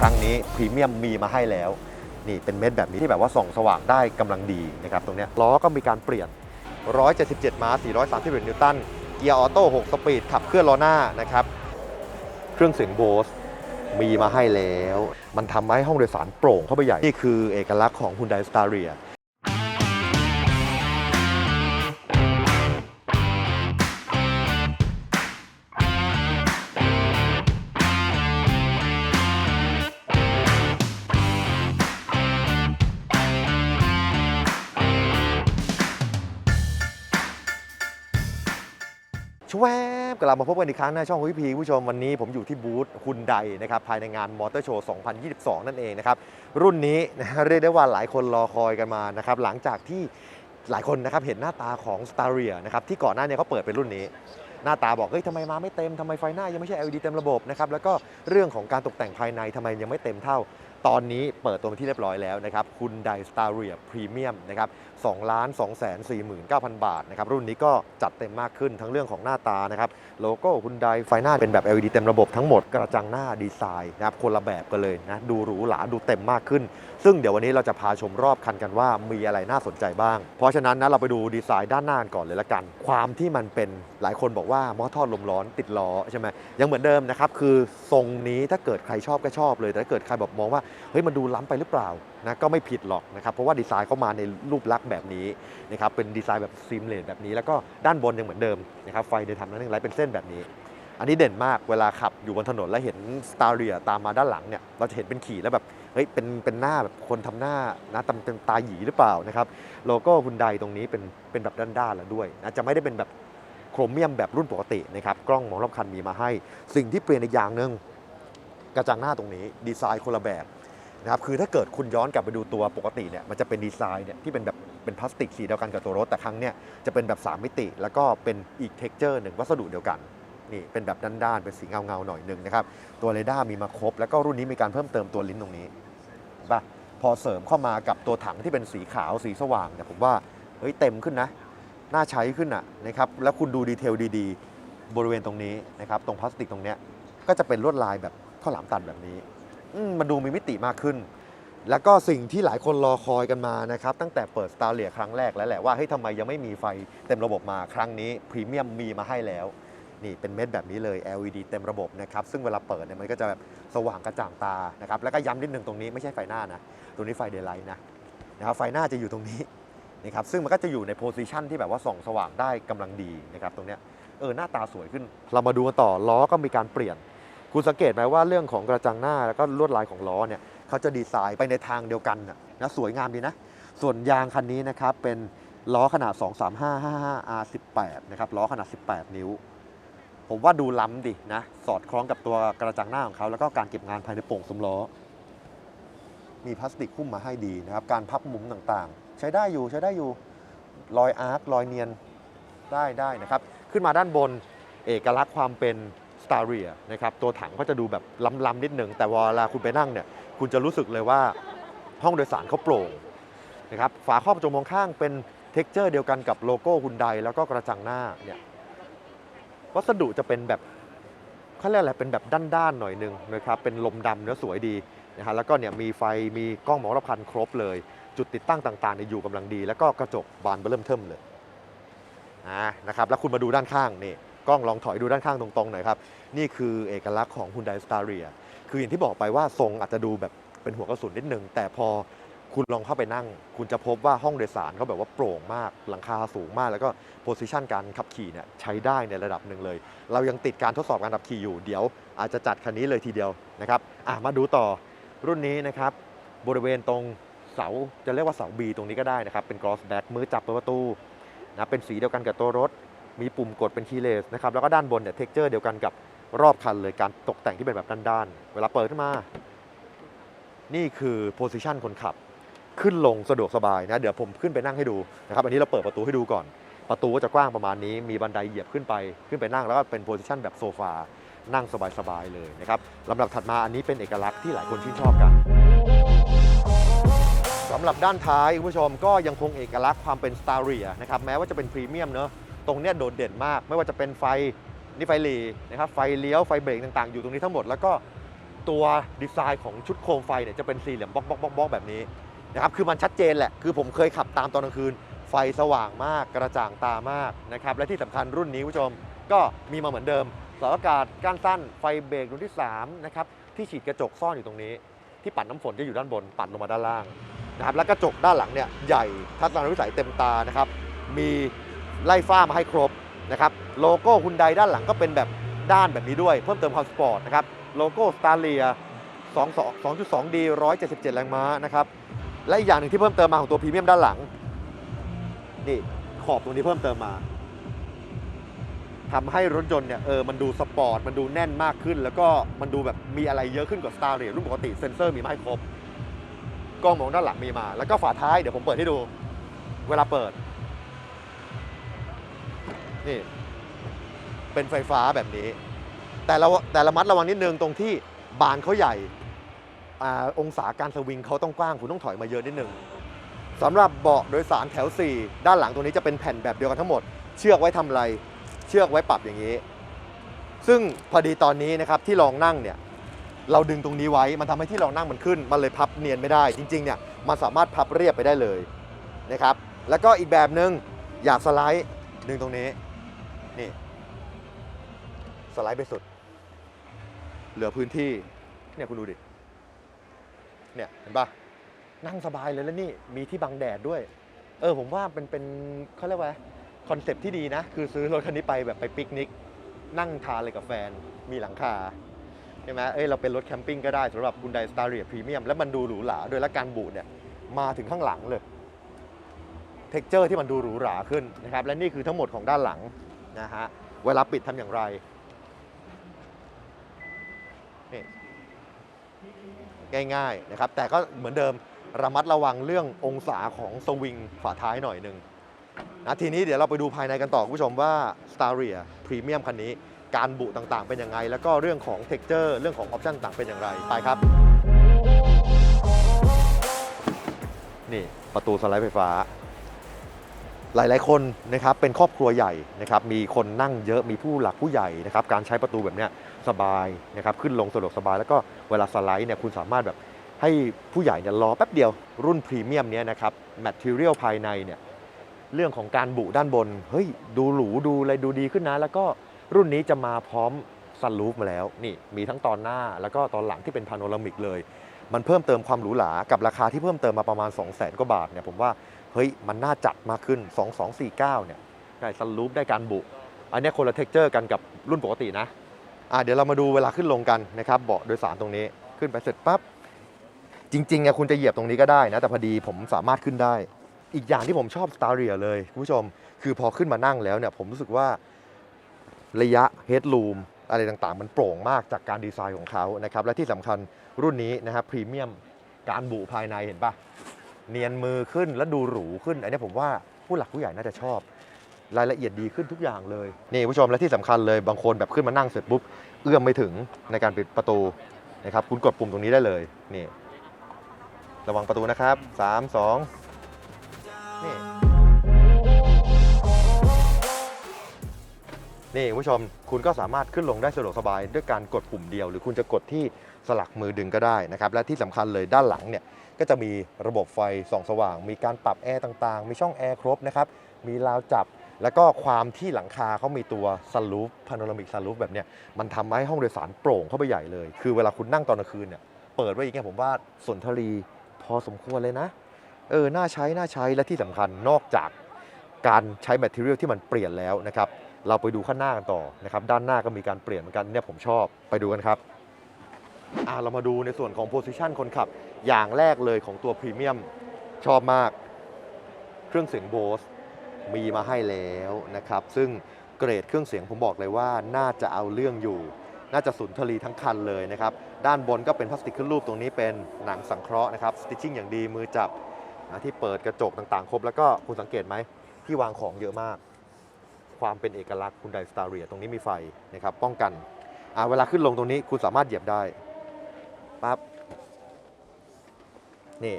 ครั้งนี้พรีเมียมมีมาให้แล้ว นี่เป็นเม็ดแบบนี้ที่แบบว่าส่องสว่างได้กำลังดีนะครับตรงนี้ล้อก็มีการเปลี่ยน 177 ม้า 431 นิวตัน เกียร์ออโต้ 6 สปีด ขับเคลื่อนล้อหน้านะครับ เครื่องเสียงโบสมีมาให้แล้ว มันทำให้ห้องโดยสารโปร่งเข้าไปใหญ่ นี่คือเอกลักษณ์ของ Hyundai Staria ชวบกลับมาพบกันอีกครั้งในช่องวิพีผู้ชมวันนี้ผมอยู่ที่บูธฮุนไดนะครับภายในงานมอเตอร์โชว์ 2022 นั่นเองนะครับ รุ่นนี้นะฮะเรียกได้ว่าหลายคนรอคอยกันมานะครับ หลังจากที่หลายคนนะครับเห็นหน้าตาของ s t a r i a นะครับที่ก่อนหน้านี้เขาเปิดเป็นรุ่นนี้ หน้าตาบอกเฮ้ยทำไมมาไม่เต็มทำไมไฟหน้ายังไม่ใช่ LED เต็มระบบนะครับแล้วก็เรื่องของการตกแต่งภายในทำไมยังไม่เต็มเท่า ตอนนี้เปิดตัวเป็นที่เรียบร้อยแล้วนะครับคุณไดสตาร์เรียพรีเมียมนะครับ 2ล้าน2แสน49,000 บาทนะครับรุ่นนี้ก็จัดเต็มมากขึ้นทั้งเรื่องของหน้าตานะครับโลโก้คุณไดไฟหน้าเป็นแบบ LED เต็มระบบทั้งหมดกระจังหน้าดีไซน์นะครับคนละแบบกันเลยนะดูหรูหราดูเต็มมากขึ้น ซึ่งเดี๋ยววันนี้เราจะพาชมรอบคันกันว่ามีอะไรน่าสนใจบ้าง เพราะฉะนั้นนะเราไปดูดีไซน์ด้านหน้ากันก่อนเลยละกัน ความที่มันเป็นหลายคนบอกว่ามอทอดลมร้อนติดล้อใช่ไหมยังเหมือนเดิมนะครับคือทรงนี้ถ้าเกิดใครชอบก็ชอบเลยแต่ถ้าเกิดใครแบบมองว่าเฮ้ยมันดูล้ำไปหรือเปล่า นะก็ไม่ผิดหรอกนะครับ เพราะว่าดีไซน์เขามาในรูปลักษณ์แบบนี้นะครับเป็นดีไซน์แบบซิมเลนแบบนี้ แล้วก็ด้านบนยังเหมือนเดิมนะครับไฟในทำนั้นยังไรเป็นเส้นแบบนี้ อันนี้เด่นมากเวลาขับอยู่บนถนนแล้วเห็นสตาร์เรียตามมาด้านหลังเนี่ยเราจะเห็นเป็นขี่แล้วแบบเฮ้ยเป็นเป็นหน้าแบบคนทำหน้านะตำเป็นตาหยีหรือเปล่านะครับโลโก้ฮุนไดตรงนี้เป็นเป็นแบบด้านๆแล้วด้วยนะจะไม่ได้เป็นแบบโครเมียมแบบรุ่นปกตินะครับกล้องมองรอบคันมีมาให้ สิ่งที่เปลี่ยนอีกอย่างหนึ่งกระจังหน้าตรงนี้ดีไซน์คนละแบบ นะครับคือถ้าเกิดคุณย้อนกลับไปดูตัวปกติเนี่ยมันจะเป็นดีไซน์เนี่ยที่เป็นแบบเป็นพลาสติกสีเดียวกันกับตัวรถแต่ครั้งเนี่ยจะเป็นแบบ 3 มิติ แล้วก็เป็นอีกเท็กเจอร์หนึ่งวัสดุเดียวกันนี่เป็นแบบด้านๆเป็นสีเงาๆหน่อยหนึ่งนะครับตัวเรดาร์มีมาครบ แล้วก็รุ่นนี้มีการเพิ่มเติมตัวลิ้นตรงนี้ไปะพอเสริมเข้ามากับตัวถังที่เป็นสีขาวสีสว่างเนี่ยผมว่าเฮ้ยเต็มขึ้นนะน่าใช้ขึ้นอะนะครับแล้วคุณดูดีเทลดีๆ บริเวณตรงนี้นะครับตรงพลาสติกตรงเนี้ยก็จะเป็นลวดลายแบบข้าวหลามตัดแบบนี้ อืมมันดูมีมิติมากขึ้น แล้วก็สิ่งที่หลายคนรอคอยกันมานะครับ ตั้งแต่เปิด s t a r เ i ียครั้งแรกแล้วแหละว่าเฮ้ยทำไมยังไม่มีไฟเต็มระบบมาครั้งนี้พรีเมียมมีมาให้แล้ว นี่เป็นเม็ดแบบนี้เลย LED เต็มระบบนะครับ ซึ่งเวลาเปิดเนี่ยมันก็จะแบบสว่างกระจ่างตานะครับแล้วก็ย้ำนิดนึงตรงนี้ไม่ใช่ไฟหน้านะตรงนี้ไฟเดย์ไลท์นะนะครับไฟหน้าจะอยู่ตรงนี้นะครับซึ่งมันก็จะอยู่ในโพซิชันที่แบบว่าส่องสว่างได้กำลังดีนะครับตรงเนี้ยเออหน้าตาสวยขึ้น เรามาดูกันต่อล้อก็มีการเปลี่ยน คุณสังเกตไหมว่าเรื่องของกระจังหน้าแล้วก็ลวดลายของล้อเนี่ยเขาจะดีไซน์ไปในทางเดียวกันนะนะสวยงามดีนะ ส่วนยางคันนี้นะครับเป็นล้อขนาด 23555 R18 นะครับล้อขนาด 18 นิ้ว ผมว่าดูล้ำดินะ สอดคล้องกับตัวกระจังหน้าของเขา แล้วก็การเก็บงานภายในโป่งสมล้อ มีพลาสติกหุ้มมาให้ดีนะครับ การพับมุมต่างๆ ใช้ได้อยู่ใช้ได้อยู่รอยอาร์ครอยเนียนได้ได้นะครับ ขึ้นมาด้านบนเอกลักษณ์ความเป็น ตาร์เรียนะครับตัวถังก็จะดูแบบล้ำๆนิดหนึ่งแต่เวลาคุณไปนั่งเนี่ยคุณจะรู้สึกเลยว่าห้องโดยสารเขาโปร่งนะครับฝาครอบกระจกมองข้างเป็นเท็กเจอร์เดียวกันกับโลโก้ฮุนไดแล้วก็กระจังหน้าเนี่ยวัสดุจะเป็นแบบเขาเรียกอะไรเป็นแบบด้านๆหน่อยหนึงนะครับเป็นลมดำเนื้อสวยดีนะฮะแล้วก็เนี่ยมีไฟมีกล้องมองรอบคันครบเลย จุดติดตั้งต่างๆเนี่ยอยู่กำลังดี แล้วก็กระจกบานเบอร์เริ่มเทิมเลยนะครับแล้วคุณมาดูด้านข้างนี่กล้องลองถอยดูด้านข้างตรงๆหน่อยครับ นี่คือเอกลักษณ์ของ Hyundai Staria คืออย่างที่บอกไปว่าทรงอาจจะดูแบบเป็นหัวกระสุนนิดนึง แต่พอคุณลองเข้าไปนั่ง คุณจะพบว่าห้องโดยสารเขาแบบว่าโปร่งมาก หลังคาสูงมาก แล้วก็โพซิชันการขับขี่เนี่ยใช้ได้ในระดับหนึ่งเลย เรายังติดการทดสอบการขับขี่อยู่ เดี๋ยวอาจจะจัดคันนี้เลยทีเดียวนะครับอะมาดูต่อรุ่นนี้นะครับ บริเวณตรงเสาจะเรียกว่าเสา B ตรงนี้ก็ได้นะครับ เป็น cross back มือจับเปิดประตูนะเป็นสีเดียวกันกับตัวรถ มีปุ่มกดเป็นคีย์เลสนะครับ แล้วก็ด้านบนเนี่ยเท็กเจอร์เดียวกันกับ รอบคันเลยการตกแต่งที่เป็นแบบด้านๆ เวลาเปิดขึ้นมา นี่คือโพซิชันคนขับ ขึ้นลงสะดวกสบายนะ เดี๋ยวผมขึ้นไปนั่งให้ดูนะครับ อันนี้เราเปิดประตูให้ดูก่อน ประตูก็จะกว้างประมาณนี้ มีบันไดเหยียบขึ้นไป ขึ้นไปนั่งแล้วก็เป็นโพซิชันแบบโซฟา นั่งสบายๆเลยนะครับลำดับถัดมาอันนี้เป็นเอกลักษณ์ที่หลายคนชื่นชอบกันสำหรับด้านท้ายคุณผู้ชมก็ยังคงเอกลักษณ์ความเป็นสตาร์เรียนะครับแม้ว่าจะเป็นพรีเมียมเนอะตรงเนี้ยโดดเด่นมาก ไม่ว่าจะเป็นไฟ นี่ไฟหลีนะครับไฟเลี้ยวไฟเบรกต่างๆ อยู่ตรงนี้ทั้งหมด แล้วก็ตัวดีไซน์ของชุดโคมไฟเนี่ยจะเป็นสี่เหลี่ยมบล็อกบล็อกบล็อกบล็อกแบบนี้นะครับคือมันชัดเจนแหละคือผมเคยขับตามตอนกลางคืน ไฟสว่างมากกระจ่างตามากนะครับและที่สำคัญรุ่นนี้คุณผู้ชมก็มีมาเหมือนเดิมสาอากาศก้านสั้นไฟเบรกรุ่นที่3นะครับที่ฉีดกระจกซ่อนอยู่ตรงนี้ ที่ปัดน้ำฝนจะอยู่ด้านบนปัดลงมาด้านล่างนะครับแล้วกระจกด้านหลังเนี่ยใหญ่ทัศนวิสัยเต็มตานะครับมีไล่ฟ้ามาให้ครบ นะครับโลโก้ฮุนไดด้านหลังก็เป็นแบบด้านแบบนี้ด้วย เพิ่มเติมความสปอร์ตนะครับโลโก้สตาร์เลีย 2.2D 177 แรงม้านะครับและอีกอย่างหนึ่งที่เพิ่มเติมมาของตัวพรีเมียมด้านหลังนี่ขอบตรงนี้เพิ่มเติมมาทำให้รถยนต์เนี่ยเออมันดูสปอร์ต มันดูแน่นมากขึ้น แล้วก็มันดูแบบมีอะไรเยอะขึ้นกว่า Star r a y รุ่นปกติเซ็นเซอร์มีมาให้ครบกล้องมองด้านหลังมีมา แล้วก็ฝาท้ายเดี๋ยวผมเปิดให้ดู เวลาเปิด นี่เป็นไฟฟ้าแบบนี้ แต่ละแต่ละมัดระวังนิดนึงตรงที่บานเขาใหญ่อองศาการสวิงเขาต้องกว้างคุณต้องถอยมาเยอะนิดนึงสำหรับเบาะโดยสารแถว 4 ด้านหลังตรงนี้จะเป็นแผ่นแบบเดียวกันทั้งหมด เชือกไว้ทำอะไร เชือกไว้ปรับอย่างนี้ ซึ่งพอดีตอนนี้นะครับที่รองนั่งเนี่ยเราดึงตรงนี้ไว้มันทำให้ที่รองนั่งมันขึ้น มันเลยพับเนียนไม่ได้ จริงๆเนี่ยมันสามารถพับเรียบไปได้เลยนะครับ แล้วก็อีกแบบหนึ่งอยากสไลด์ดึงตรงนี้ นี่ สไลด์ไปสุด เหลือพื้นที่ เนี่ยคุณดูดิ เนี่ยเห็นปะนั่งสบายเลยแล้วนี่ มีที่บังแดดด้วย เออผมว่าเป็นเป็นเขาเรียกว่าคอนเซปต์ที่ดีนะ คือซื้อรถคันนี้ไปแบบไปปิกนิก นั่งทานเลยกับแฟน มีหลังคาใช่ไหมเอ้ยเราเป็นรถแคมปิ้งก็ได้สำหรับ Hyundai Staria Premium แล้วมันดูหรูหราด้วยและการบูดเนี่ยมาถึงข้างหลังเลยเท็กเจอร์ที่มันดูหรูหราขึ้นนะครับ และนี่คือทั้งหมดของด้านหลัง นะฮะ เวลาปิดทำอย่างไรนี่ง่ายๆนะครับ แต่ก็เหมือนเดิมระมัดระวังเรื่ององศาของสวิงฝาท้ายหน่อยหนึ่งนะทีนี้เดี๋ยวเราไปดูภายในกันต่อคุณผู้ชมว่า Staria Premium คันนี้การบุต่างๆเป็นยังไง แล้วก็เรื่องของ Texture เรื่องของออปชั่นต่างเป็นอย่างไรไปครับ นี่ประตูสไลด์ไฟฟ้า หลายๆ คนนะครับเป็นครอบครัวใหญ่นะครับมีคนนั่งเยอะมีผู้หลักผู้ใหญ่นะครับการใช้ประตูแบบนี้สบายนะครับขึ้นลงสะดวกสบาย แล้วก็เวลาสไลด์เนี่ยคุณสามารถแบบให้ผู้ใหญ่เนี่ยรอแป๊บเดียวรุ่นพรีเมียมเนี้ยนะครับแมทเทียลภายในเนี่ยเรื่องของการบุด้านบน เฮ้ย ดูหรูดูอะไรดูดีขึ้นนะ แล้วก็รุ่นนี้จะมาพร้อมซันรูฟมาแล้วนี่มีทั้งตอนหน้าแล้วก็ตอนหลังที่เป็นพาโนรามิกเลย มันเพิ่มเติมความหรูหรากับราคาที่เพิ่มเติมมาประมาณ 2 0 0 0 0 0กว่าบาทเนี่ยผมว่า เฮ้ยมันน่าจัดมากขึ้น 2249 เนี่ยได้ซันรูฟได้การบุ อันนี้คนละเท็กเจอร์กันกับรุ่นปกตินะอะเดี๋ยวเรามาดูเวลาขึ้นลงกันนะครับเบาะโดยสารตรงนี้ขึ้นไปเสร็จปั๊บจริงๆอะคุณจะเหยียบตรงนี้ก็ได้นะ แต่พอดีผมสามารถขึ้นได้ อีกอย่างที่ผมชอบ s t a r i a เลยคุณผู้ชม คือพอขึ้นมานั่งแล้วเนี่ยผมรู้สึกว่าระยะ Headroom อะไรต่างๆ มันโปร่งมากจากการดีไซน์ของเขานะครับและที่สำคัญรุ่นนี้นะครับพรีเมียมการบุภายในเห็นปะ เนียนมือขึ้นและดูหรูขึ้น อันนี้ผมว่าผู้หลักผู้ใหญ่น่าจะชอบ รายละเอียดดีขึ้นทุกอย่างเลยนี่ผู้ชมและที่สำคัญเลยบางคนแบบขึ้นมานั่งเสร็จปุ๊บเอื้อมไม่ถึงในการปิดประตูนะครับคุณกดปุ่มตรงนี้ได้เลยนี่ระวังประตูนะครับสามสองนี่นี่ผู้ชมคุณก็สามารถขึ้นลงได้สะดวกสบายด้วยการกดปุ่มเดียว หรือคุณจะกดที่ สลักมือดึงก็ได้นะครับและที่สำคัญเลยด้านหลังเนี่ยก็จะมีระบบไฟส่องสว่าง มีการปรับแอร์ต่างๆ มีช่องแอร์ครบนะครับมีราวจับแล้วก็ความที่หลังคาเขามีตัวซันรูฟพาโนรามิกซันรูฟแบบเนี้ยมันทำให้ห้องโดยสารโปร่งเข้าไปใหญ่เลย คือเวลาคุณนั่งตอนกลางคืนเนี่ยเปิดไว้อย่างเงี้ยผมว่าสนทรีพอสมควรเลยนะ เออ น่าใช้ น่าใช้ และที่สำคัญนอกจากการใช้แมทเทียลที่มันเปลี่ยนแล้วนะครับ เราไปดูข้างหน้ากันต่อนะครับ ด้านหน้าก็มีการเปลี่ยนเหมือนกันเนี่ยผมชอบ ไปดูกันครับ เรามาดูในส่วนของโพ i ิชันคนขับ อย่างแรกเลยของตัวพรีเมียมชอบมาก เครื่องเสียงโบสมีมาให้แล้วนะครับ ซึ่งเกรดเครื่องเสียงผมบอกเลยว่าน่าจะเอาเรื่องอยู่ น่าจะสุนทรีทั้งคันเลยนะครับ ด้านบนก็เป็นพลาสติกขึ้นรูปตรงนี้เป็นหนังสังเคราะห์นะครับสติชชิ่งอย่างดีมือจับนะที่เปิดกระจกต่างๆ ครบ แล้วก็คุณสังเกตไหมที่วางของเยอะมาก ความเป็นเอกลักษณ์คุณไดสตาร์เรียตรงนี้มีไฟนะครับป้องกันเวลาขึ้นลงตรงนี้คุณสามารถเหยียบได้ ปั๊บนี่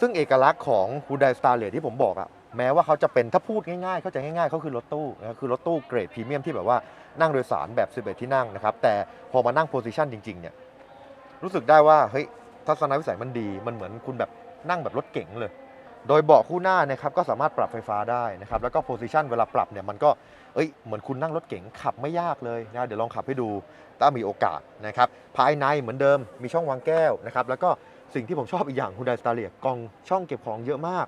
ซึ่งเอกลักษณ์ของ Hyundai Staria ที่ผมบอกอะแม้ว่าเขาจะเป็นถ้าพูดง่ายๆ เข้าใจง่ายๆเขาคือรถตู้นะครับคือรถตู้เกรดพรีเมียมที่แบบว่านั่งโดยสารแบบ 11 ที่นั่งนะครับ แต่พอมานั่งโพซิชันจริงๆเนี่ยรู้สึกได้ว่าเฮ้ยทัศนวิสัยมันดีมันเหมือนคุณแบบนั่งแบบรถเก๋งเลย โดยเบาะคู่หน้านะครับก็สามารถปรับไฟฟ้าได้นะครับแล้วก็โพซิชันเวลาปรับเนี่ยมันก็ เอ้ยเหมือนคุณนั่งรถเก๋งขับไม่ยากเลยนะเดี๋ยวลองขับให้ดูถ้ามีโอกาสนะครับภายในเหมือนเดิมมีช่องวางแก้วนะครับแล้วก็สิ่งที่ผมชอบอีกอย่างคุณไดสตาเลียกล่องช่องเก็บของเยอะมาก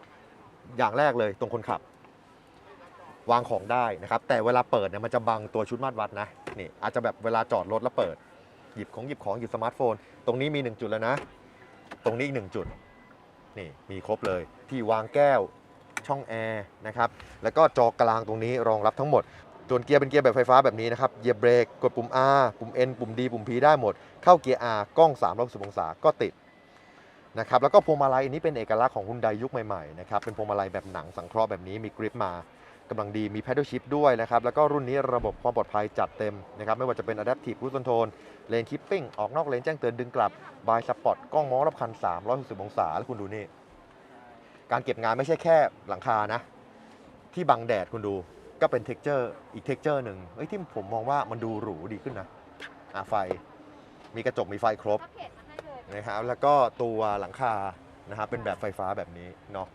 อย่างแรกเลยตรงคนขับ วางของได้นะครับ แต่เวลาเปิดเนี่ยมันจะบังตัวชุดมาตรวัดนะนี่อาจจะแบบเวลาจอดรถแล้วเปิด หยิบของหยิบของหยิบสมาร์ทโฟน ตรงนี้มี 1 จุดแล้วนะ ตรงนี้อีกหนึ่งจุดนี่มีครบเลยที่วางแก้ว ช่องแอร์นะครับแล้วก็จอกลางตรงนี้รองรับทั้งหมดส่วนเกียร์เป็นเกียร์แบบไฟฟ้าแบบนี้นะครับเหยียบเบรกกดปุ่ม R ปุ่ม N ปุ่ม D ปุ่ม P ได้หมด เข้าเกียร์ R กล้อง360องศาก็ติดนะครับแล้วก็พวงมาลัยอันนี้เป็นเอกลักษณ์ของฮุนไดยุคใหม่ๆนะครับเป็นพวงมาลัยแบบหนังสังเคราะห์แบบนี้มีกริปมากำลังดีมี paddle shift ด้วยนะครับ แล้วก็รุ่นนี้ระบบความปลอดภัยจัดเต็มนะครับ ไม่ว่าจะเป็น adaptive cruise control เลนคิปปิ้งออกนอกเลนแจ้งเตือนดึงกลับบายสปอตกล้องมองรอบคัน 360 องศา แล้วคุณดูนี่ การเก็บงานไม่ใช่แค่หลังคานะ ที่บังแดดคุณดูก็เป็นเท็กเจอร์อีกเท็กเจอร์หนึ่งเฮ้ยที่ผมมองว่ามันดูหรูดีขึ้นนะอะไฟมีกระจกมีไฟครบนะครับแล้วก็ตัวหลังคานะครับเป็นแบบไฟฟ้าแบบนี้เนาะ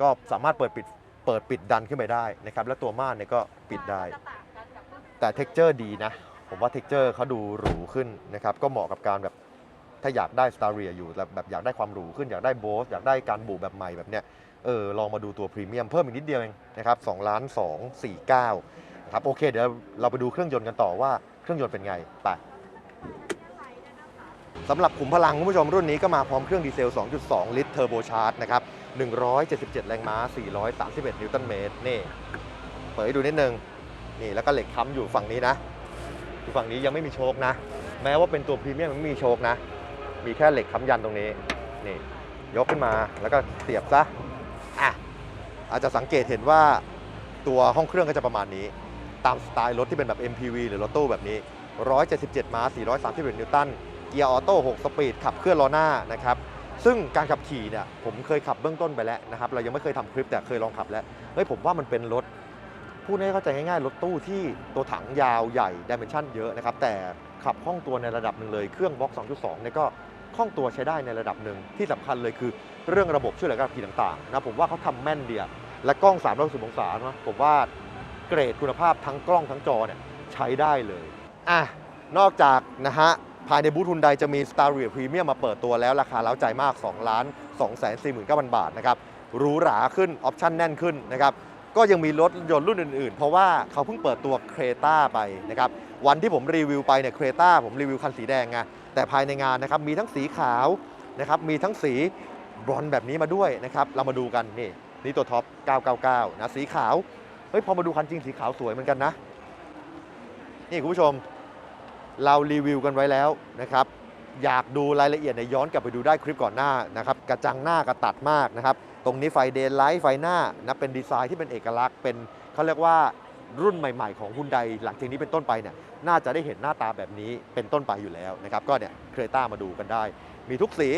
ก็สามารถเปิดปิดเปิดปิดดันขึ้นไปได้นะครับ แล้วตัวม่านเนี่ยก็ปิดได้ แต่เท็กเจอร์ดีนะ ผมว่าเท็กเจอร์เขาดูหรูขึ้นนะครับ ก็เหมาะกับการแบบ ถ้าอยากได้สตาร์เรียอยู่แบบอยากได้ความหรูขึ้นอยากได้โบสอยากได้การบุแบบใหม่แบบเนี้ยเออลองมาดูตัวพรีเมียมเพิ่มอีกนิดเดียวเองนะครับ2ล้าน2 4 9นะครับโอเคเดี๋ยวเราไปดูเครื่องยนต์กันต่อว่าเครื่องยนต์เป็นไงไปสำหรับขุมพลังคุณผู้ชมรุ่นนี้ก็มาพร้อมเครื่องดีเซล 2.2 ลิตรเทอร์โบชาร์จนะครับ 177 แรงม้า 431 นิวตันเมตร นี่ เปิดให้ดูนิดนึง นี่แล้วก็เหล็กค้ำอยู่ฝั่งนี้นะอยู่ฝั่งนี้ยังไม่มีโชคนะ แม้ว่าเป็นตัวพรีเมียมมันไม่มีโชคนะ มีแค่เหล็กค้ำยันตรงนี้นี่ยกขึ้นมาแล้วก็เสียบซะอะอาจจะสังเกตเห็นว่าตัวห้องเครื่องก็จะประมาณนี้ ตามสไตล์รถที่เป็นแบบ MPV หรือรถตู้แบบนี้ 177 ม้า 431 นิวตัน เกียร์ออโต้ 6 สปีด ขับเคลื่อนล้อหน้านะครับ ซึ่งการขับขี่เนี่ยผมเคยขับเบื้องต้นไปแล้วนะครับ เรายังไม่เคยทำคลิปแต่เคยลองขับแล้ว เฮ้ยผมว่ามันเป็นรถ พูดให้เข้าใจง่ายๆ รถตู้ที่ตัวถังยาวใหญ่ดิเมนชันเยอะนะครับ แต่ขับคล่องตัวในระดับหนึ่งเลย เครื่องบล็อก 2.2เนี่ยก็ คล่องตัวใช้ได้ในระดับหนึ่งที่สำคัญเลยคือเรื่องระบบช่วยเหลือการขับขี่ต่างๆนะผมว่าเขาทำแม่นเดียและกล้อง360องศานะผมว่าเกรดคุณภาพทั้งกล้องทั้งจอเนี่ยใช้ได้เลยอะนอกจากนะฮะภายในบูธฮุนไดจะมี s t a r r i a Premium มาเปิดตัวแล้วราคาเล้าใจมาก 2 ล้าน2 4 9 0 0 0 บาทนะครับหรูหราขึ้น ออปชั่นแน่นขึ้นนะครับก็ยังมีรถยนต์รุ่นอื่นๆ เพราะว่าเขาเพิ่งเปิดตัวเครตาไปนะครับวันที่ผมรีวิวไปเนี่ยเครตาผมรีวิวคันสีแดงไง แต่ภายในงานนะครับมีทั้งสีขาวนะครับมีทั้งสีบรอนซ์แบบนี้มาด้วยนะครับเรามาดูกันนี่นี่ตัวท็อป 999 นะสีขาวเฮ้ยพอมาดูคันจริงสีขาวสวยเหมือนกันนะ นี่คุณผู้ชมเรารีวิวกันไว้แล้วนะครับ อยากดูรายละเอียดในยย้อนกลับไปดูได้คลิปก่อนหน้านะครับกระจังหน้ากระตัดมากนะครับ ตรงนี้ไฟเดนไลท์ไฟหน้านะเป็นดีไซน์ที่เป็นเอกลักษณ์เป็นเขาเรียกว่า รุ่นใหม่ ๆ ของฮุนไดหลังจากนี้เป็นต้นไปเนี่ยน่าจะได้เห็นหน้าตาแบบนี้เป็นต้นไปอยู่แล้วนะครับก็เนี่ยเครต้ามาดูกันได้ มีทุกสี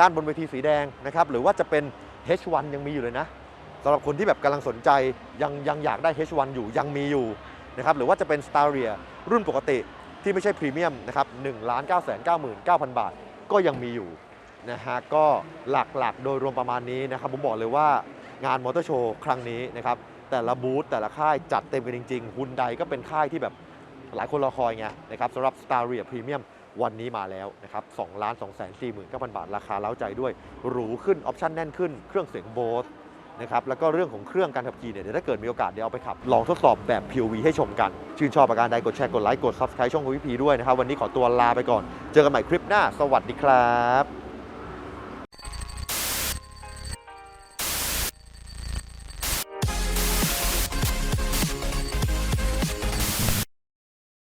ด้านบนเวทีสีแดงนะครับหรือว่าจะเป็น H1 ยังมีอยู่เลยนะสำหรับคนที่แบบกำลังสนใจยังยังอยากได้ H1 อยู่ยังมีอยู่นะครับหรือว่าจะเป็น s t a r เ i a รุ่นปกติที่ไม่ใช่พรีเมียมนะครับ1 9 9 9 9 0 0บาทก็ยังมีอยู่นะฮะก็หลักๆโดยรวมประมาณนี้นะครับผมบอกเลยว่างานมอเตอร์โชว์ครั้งนี้นะครับ แต่ละบูธแต่ละค่ายจัดเต็มกันจริงๆฮุนไดก็เป็นค่ายที่แบบหลายคนรอคอยไงนะครับสำหรับ s t a r เ i a Premium วันนี้มาแล้วนะครับ2ล้าน2 4 9 0 0 0 บาท ราคาเล้าใจด้วย หรูขึ้น ออปชั่นแน่นขึ้น เครื่องเสียงโบสนะครับแล้วก็เรื่องของเครื่องการขับขี่เนี่ยเดี๋ยวถ้าเกิดมีโอกาสเดี๋ยวเอาไปขับ ลองทดสอบแบบ POV ให้ชมกัน ชื่นชอบประการใดกดแชร์ กดไลค์ กด Subscribe ช่องของวิพีด้วยนะครับ วันนี้ขอตัวลาไปก่อน เจอกันใหม่คลิปหน้า สวัสดีครับ